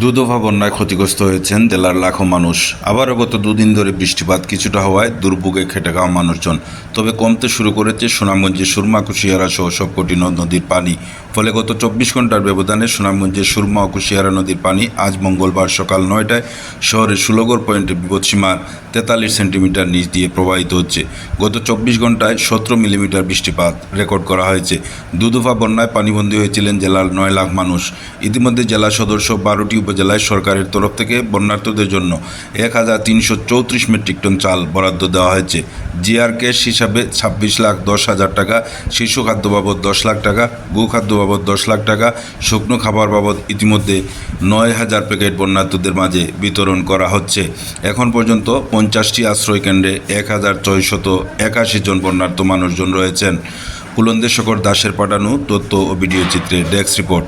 দুদফা বন্যায় ক্ষতিগ্রস্ত হয়েছেন জেলার লাখো মানুষ। আবারও গত দুদিন ধরে বৃষ্টিপাত কিছুটা হওয়ায় দুর্ভোগে খেটে খাওয়া মানুষজন। তবে কমতে শুরু করেছে সুনামগঞ্জের সুরমা কুশিয়ারা সহ সবকটি নদ নদীর পানি ফলে গত চব্বিশ ঘণ্টার ব্যবধানে সুনামগঞ্জের সুরমা ও কুশিয়ারা নদীর পানি আজ মঙ্গলবার সকাল নয়টায় শহরের সুলগড় পয়েন্টে বিপদসীমার তেতাল্লিশ সেন্টিমিটার নিচ দিয়ে প্রবাহিত হচ্ছে। গত চব্বিশ ঘন্টায় সতেরো মিলিমিটার বৃষ্টিপাত রেকর্ড করা হয়েছে। দুদফা বন্যায় পানিবন্দী হয়েছিলেন জেলার নয় লাখ মানুষ। ইতিমধ্যে জেলা সদস্য বারোটি উপজেলায় সরকারের তরফ থেকে বন্যার্থদের জন্য এক হাজার তিনশো চৌত্রিশ মেট্রিক টন চাল বরাদ্দ দেওয়া হয়েছে। জিআর ক্যাশ হিসাবে ছাব্বিশ লাখ দশ হাজার টাকা, শিশু খাদ্য বাবদ দশ লাখ টাকা, গো খাদ্য বাবদ দশ লাখ টাকা, শুকনো খাবার বাবদ ইতিমধ্যে নয় হাজার প্যাকেট বন্যার্থদের মাঝে বিতরণ করা হচ্ছে। এখন পর্যন্ত পঞ্চাশটি আশ্রয় কেন্দ্রে এক হাজার ছয়শত একাশি জন বন্যার্থ মানুষজন রয়েছেন। কুলন্দেশ্বকর দাসের পাঠানো তথ্য ও ভিডিও চিত্রে ডেস্ক রিপোর্ট।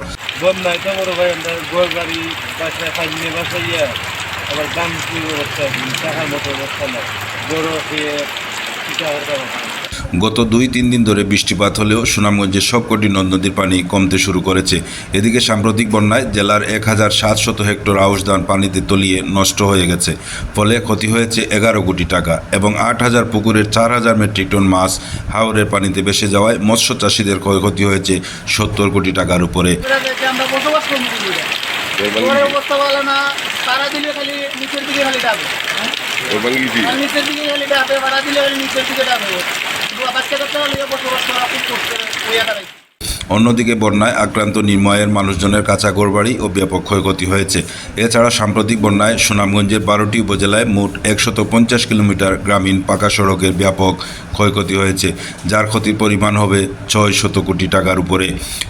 আবার কি টাকার মতো বড় খেয়ে গত দুই তিন দিন ধরে বৃষ্টিপাত হলেও সুনামগঞ্জের সবকটি নদ নদীর পানি কমতে শুরু করেছে। এদিকে সাম্প্রতিক বন্যায় জেলার এক হাজার সাতশত হেক্টর আউশ ধান পানিতে তলিয়ে নষ্ট হয়ে গেছে। ফলে ক্ষতি হয়েছে এগারো কোটি টাকা এবং আট হাজার পুকুরের চার হাজার মেট্রিক টন মাছ হাওরের পানিতে ভেসে যাওয়ায় মৎস্য চাষিদের ক্ষয়ক্ষতি হয়েছে সত্তর কোটি টাকার উপরে। তারা দিলে খালি নিচের দিকে খালি ডাবে। নিচের দিকে খালি ডাবে ভাড়া দিলে খালি নিচের দিকে ডাবে। বাচ্চা কাচ্চা হলে বসবাস করা খুব করতে হইয়া দাঁড়াইছে অন্যদিকে বন্যায় আক্রান্ত নির্ময়ের মানুষজনের কাঁচা ঘরবাড়ি ও ব্যাপক ক্ষয়ক্ষতি হয়েছে। এছাড়া সাম্প্রতিক বন্যায় সুনামগঞ্জের বারোটি উপজেলায় মোট একশত পঞ্চাশ কিলোমিটার গ্রামীণ পাকা সড়কের ব্যাপক ক্ষয়ক্ষতি হয়েছে, যার ক্ষতির পরিমাণ হবে ছয় শত কোটি টাকার উপরে।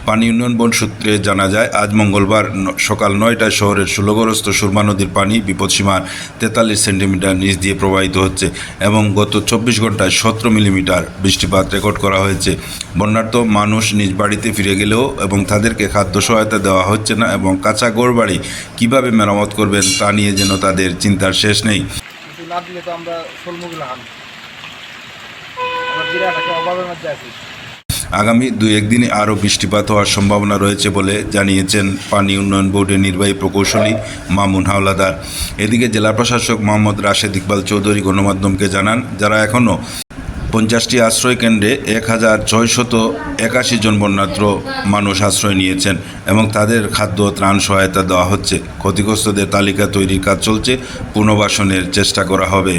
পানি উন্নয়ন বোর্ড সূত্রে জানা যায়, আজ মঙ্গলবার সকাল নয়টায় শহরের ষোলগ্রস্ত সুরমা নদীর পানি বিপদসীমার তেতাল্লিশ সেন্টিমিটার নিচ দিয়ে প্রবাহিত হচ্ছে এবং গত চব্বিশ ঘন্টায় সতেরো মিলিমিটার বৃষ্টিপাত রেকর্ড করা হয়েছে। বন্যার্থ মানুষ নিজ বাড়িতে ফিরে গেলেও এবং তাদেরকে খাদ্য সহায়তা দেওয়া হচ্ছে না এবং কাঁচা গোড়বাড়ি কীভাবে মেরামত করবেন তা নিয়ে যেন তাদের চিন্তার শেষ নেই। না দিলে তো আমরা শোলমুগুলো হাম আমরা বিরাট একটা অভাবের মধ্যে আছি। আগামী দুই একদিনে আরও বৃষ্টিপাত হওয়ার সম্ভাবনা রয়েছে বলে জানিয়েছেন পানি উন্নয়ন বোর্ডের নির্বাহী প্রকৌশলী মামুন হাওলাদার। এদিকে জেলা প্রশাসক মোহাম্মদ রাশেদ ইকবাল চৌধুরী গণমাধ্যমকে জানান যারা এখনও পঞ্চাশটি আশ্রয়কেন্দ্রে এক হাজার ছয়শত একাশি জন বন্যাত্র মানুষ আশ্রয় নিয়েছেন এবং তাদের খাদ্য ত্রাণ সহায়তা দেওয়া হচ্ছে। ক্ষতিগ্রস্তদের তালিকা তৈরির কাজ চলছে। পুনর্বাসনের চেষ্টা করা হবে।